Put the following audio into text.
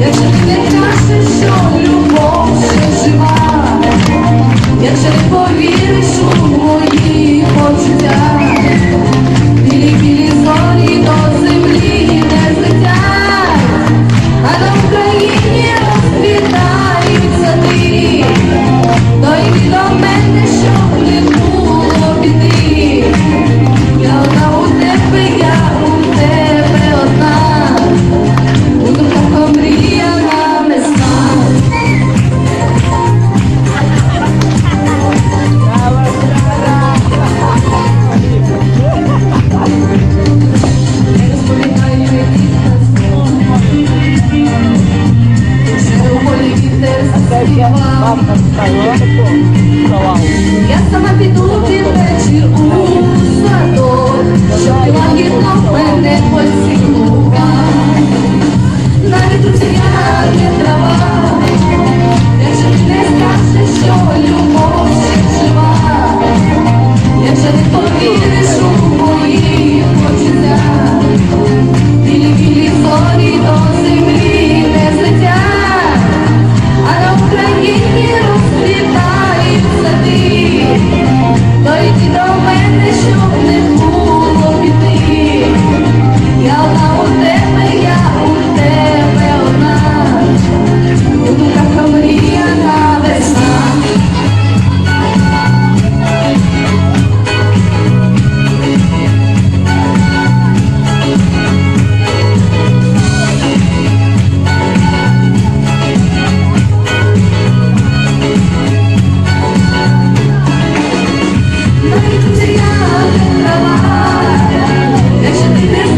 Yaşadık ve karşı şöyle. Я сама піду. Yaşadığı